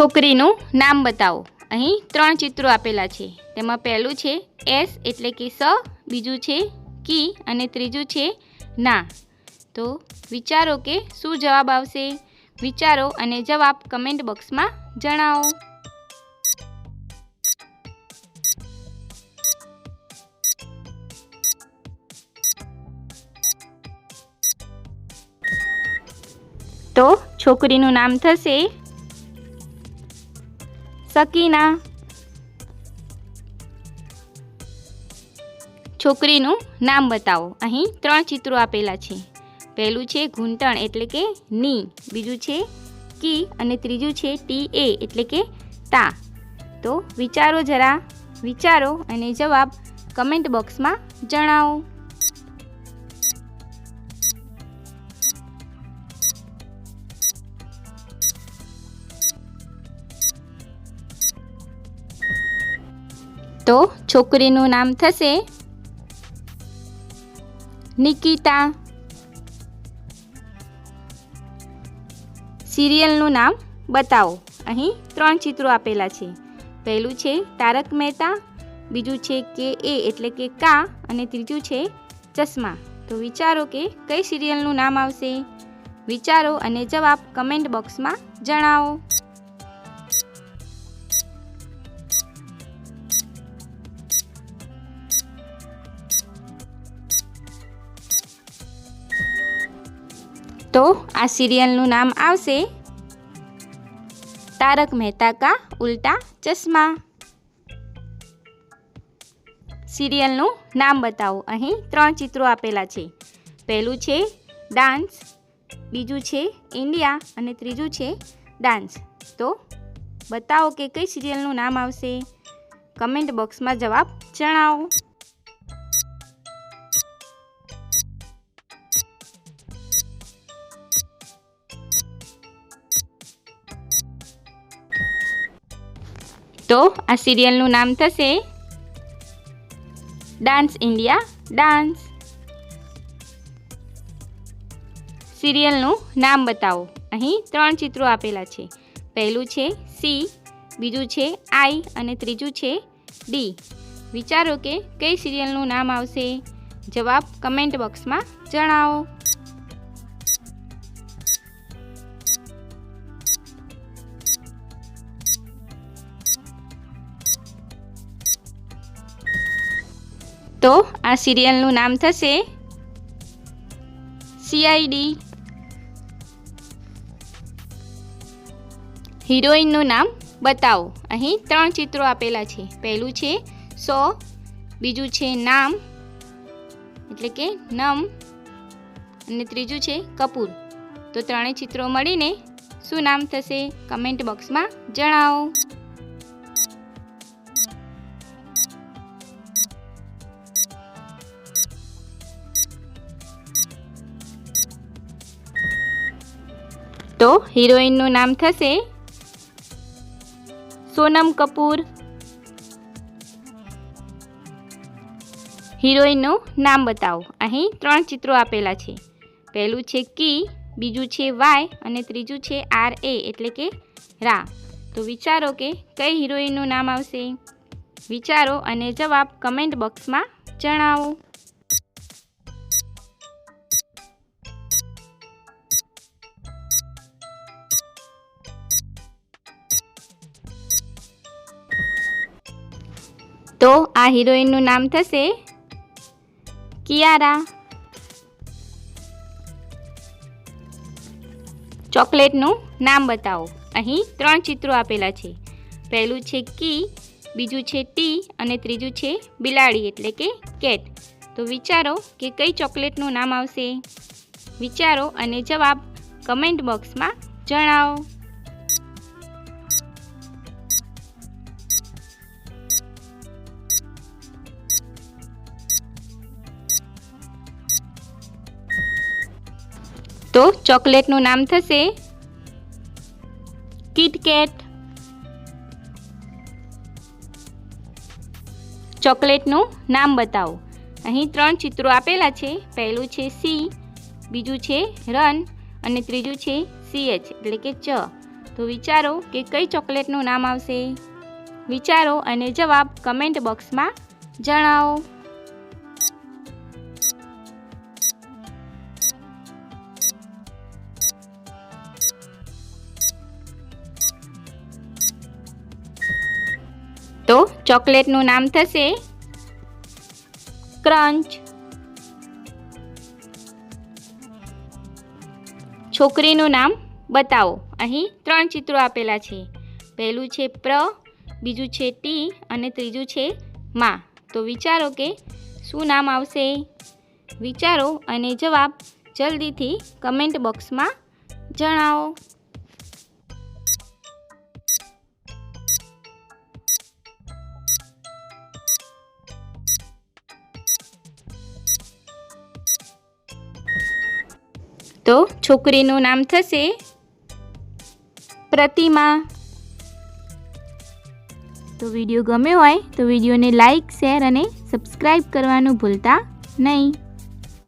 છોકરીનું નામ બતાવો. અહીં ત્રણ ચિત્રો આપેલા છે. તેમાં પહેલું છે એસ એટલે કે સ, બીજું છે કી અને ત્રીજું છે ના. તો વિચારો કે શું જવાબ આવશે? વિચારો અને જવાબ કમેન્ટ બોક્સમાં જણાવો. તો છોકરીનું નામ થશે સકીના. છોકરીનું નામ બતાવો. અહીં ત્રણ ચિત્રો આપેલા છે. પહેલું છે ઘૂંટણ એટલે કે ની. બીજું છે કી અને ત્રીજું છે ટી એ એટલે કે તા. તો વિચારો જરા. વિચારો અને જવાબ કમેન્ટ બોક્સમાં જણાવો. તો છોકરીનું નામ થશે નિકિતા. સિરિયલનું નામ બતાવો. અહીં ત્રણ ચિત્રો આપેલા છે. પહેલું છે તારક મહેતા, બીજું છે કે એ એટલે કે કા અને ત્રીજું છે ચશ્મા. તો વિચારો કે કઈ સિરિયલનું નામ આવશે? વિચારો અને જવાબ કમેન્ટ બોક્સમાં જણાવો. તો આ સિરિયલનું નામ આવશે તારક મહેતા કા ઉલ્ટા ચશ્મા. સિરિયલનું નામ બતાવો. અહીં ત્રણ ચિત્રો આપેલા છે. પહેલું છે ડાન્સ, બીજું છે ઇન્ડિયા અને ત્રીજું છે ડાન્સ. તો બતાવો કે કઈ સિરિયલનું નામ આવશે. કમેન્ટ બોક્સમાં જવાબ જણાવો. તો આ સિરિયલનું નામ થશે ડાન્સ ઇન્ડિયા, ડાન્સ. સિરિયલનું નામ બતાવો. અહીં ત્રણ ચિત્રો આપેલા છે. પહેલું છે સી, બીજું છે આઈ અને ત્રીજું છે ડી. વિચારો કે કઈ સિરિયલનું નામ આવશે? જવાબ કમેન્ટ બોક્સમાં જણાવો. તો આ સિરિયલનું નામ થશે સીઆઈડી હિરોઈનનું નામ બતાવો. અહીં ત્રણ ચિત્રો આપેલા છે. પહેલું છે સો, બીજું છે નામ, એટલે કે નમ, અને ત્રીજું છે કપૂર. તો ત્રણેય ચિત્રો મળીને શું નામ થશે? કમેન્ટ બોક્સમાં જણાવો. તો હિરોઈનનું નામ થશે સોનમ કપૂર. હિરોઈનનું નામ બતાવો. અહીં ત્રણ ચિત્રો આપેલા છે. પહેલું છે કી, બીજું છે વાય અને ત્રીજું છે આર એ એટલે કે રા. તો વિચારો કે કઈ હિરોઈનનું નામ આવશે. વિચારો અને જવાબ કમેન્ટ બોક્સમાં જણાવો. તો આ હિરોઈનનું નામ થશે કિયારા. ચોકલેટનું નામ બતાવો. અહીં ત્રણ ચિત્રો આપેલા છે. પહેલું છે કી, બીજું છે ટી અને ત્રીજું છે બિલાડી, એટલે કે કેટ. તો વિચારો કે કઈ ચોકલેટનું નામ આવશે. વિચારો અને જવાબ કમેન્ટ બોક્સમાં જણાવો. તો ચોકલેટનું નામ થશે? કિટકેટ ચોકલેટનું નામ બતાવો. અહીં ત્રણ ચિત્રો આપેલા છે. પહેલું છે સી, બીજું છે રન અને ત્રીજું છે સીએચ, એટલે કે ચ. તો વિચારો કે કઈ ચોકલેટનું નામ આવશે? વિચારો અને જવાબ કમેન્ટ બોક્સમાં જણાવો. ચોકલેટનું નામ થશે? ક્રંચ. છોકરીનું નામ બતાવો. અહીં ત્રણ ચિત્રો આપેલા છે. પહેલું છે પ્ર, બીજું છે ટી અને ત્રીજું છે માં. તો વિચારો કે શું નામ આવશે? વિચારો અને જવાબ જલ્દીથી કમેન્ટ બોક્સમાં જણાવો. તો છોકરીનું નામ થશે પ્રતિમા. તો વીડિયો ગમ્યો હોય તો વિડીયોને લાઈક, શેર અને સબસ્ક્રાઈબ કરવાનું ભૂલતા નહીં.